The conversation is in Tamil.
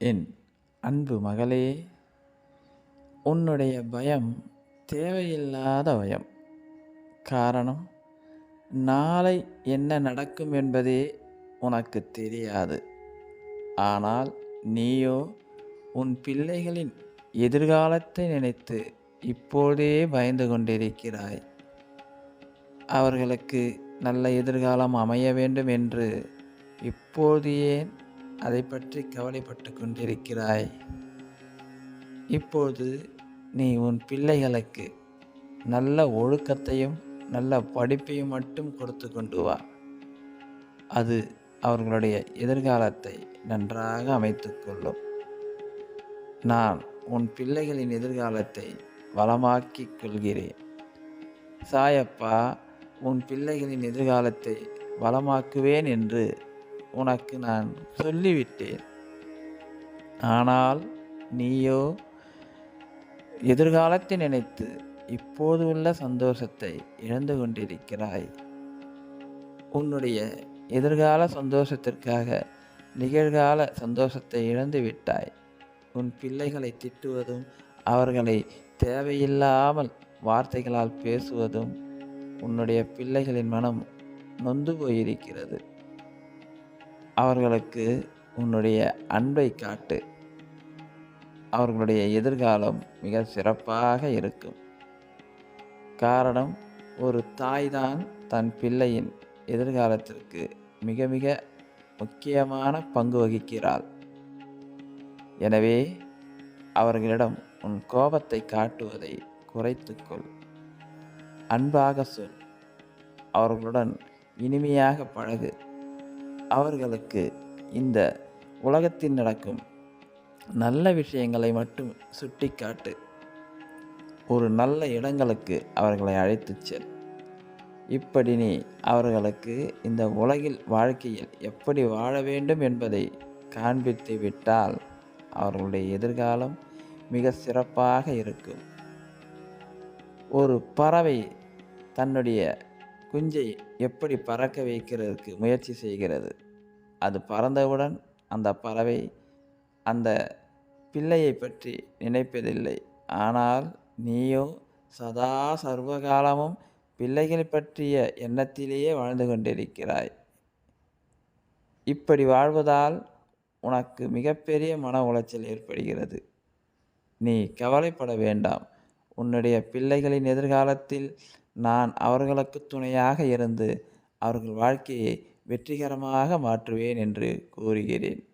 என் அன்பு மகளே உன்னுடைய பயம் தேவையில்லாத பயம். காரணம் நாளை என்ன நடக்கும் என்பதே உனக்கு தெரியாது. ஆனால் நீயோ உன் பிள்ளைகளின் எதிர்காலத்தை நினைத்து இப்போதே பயந்து கொண்டிருக்கிறாய். அவர்களுக்கு நல்ல எதிர்காலம் அமைய வேண்டும் என்று இப்போது ஏன் அதை பற்றி கவலைப்பட்டு கொண்டிருக்கிறாய். இப்போது நீ உன் பிள்ளைகளுக்கு நல்ல ஒழுக்கத்தையும் நல்ல படிப்பையும் மட்டும் கொடுத்து கொண்டு வா. அது அவர்களுடைய எதிர்காலத்தை நன்றாக அமைத்துக்கொள்ளும் நான் உன் பிள்ளைகளின் எதிர்காலத்தை வளமாக்கிக் கொள்கிறேன். சாயப்பா உன் பிள்ளைகளின் எதிர்காலத்தை வளமாக்குவேன் என்று உனக்கு நான் சொல்லிவிட்டேன். ஆனால் நீயோ எதிர்காலத்தை நினைத்து இப்போது உள்ள சந்தோஷத்தை இழந்து கொண்டிருக்கிறாய். உன்னுடைய எதிர்கால சந்தோஷத்திற்காக நிகழ்கால சந்தோஷத்தை இழந்து விட்டாய். உன் பிள்ளைகளை திட்டுவதும் அவர்களை தேவையில்லாமல் வார்த்தைகளால் பேசுவதும் உன்னுடைய பிள்ளைகளின் மனம் நொந்து போயிருக்கிறது. அவர்களுக்கு உன்னுடைய அன்பை காட்டு. அவர்களுடைய எதிர்காலம் மிக சிறப்பாக இருக்கும். காரணம் ஒரு தாய்தான் தன் பிள்ளையின் எதிர்காலத்திற்கு மிக மிக முக்கியமான பங்கு வகிக்கிறாள். எனவே அவர்களிடம் உன் கோபத்தை காட்டுவதை குறைத்துக்கொள் அன்பாக சொல். அவர்களுடன் இனிமையாக பழகு. அவர்களுக்கு இந்த உலகத்தில் நடக்கும் நல்ல விஷயங்களை மட்டும் சுட்டிக்காட்டு. ஒரு நல்ல இடங்களுக்கு அவர்களை அழைத்துச் செல். இப்படி நீ அவர்களுக்கு இந்த உலகில் வாழ்க்கையில் எப்படி வாழ வேண்டும் என்பதை காண்பித்து விட்டால் அவர்களுடைய எதிர்காலம் மிக சிறப்பாக இருக்கும். ஒரு பறவை தன்னுடைய குஞ்சை எப்படி பறக்க வைக்கிறதுக்கு முயற்சி செய்கிறது? அது பறந்தவுடன் அந்த பறவை அந்த பிள்ளையை பற்றி நினைப்பதில்லை. ஆனால் நீயோ சதா சர்வகாலமும் பிள்ளைகள் பற்றிய எண்ணத்திலேயே வாழ்ந்து கொண்டிருக்கிறாய். இப்படி வாழ்வதால் உனக்கு மிகப்பெரிய மன உளைச்சல் ஏற்படுகிறது. நீ கவலைப்பட வேண்டாம். உன்னுடைய பிள்ளைகளின் எதிர்காலத்தில் நான் அவர்களுக்கு துணையாக இருந்து அவர்கள் வாழ்க்கையை வெற்றிகரமாக மாற்றுவேன் என்று கூறுகிறேன்.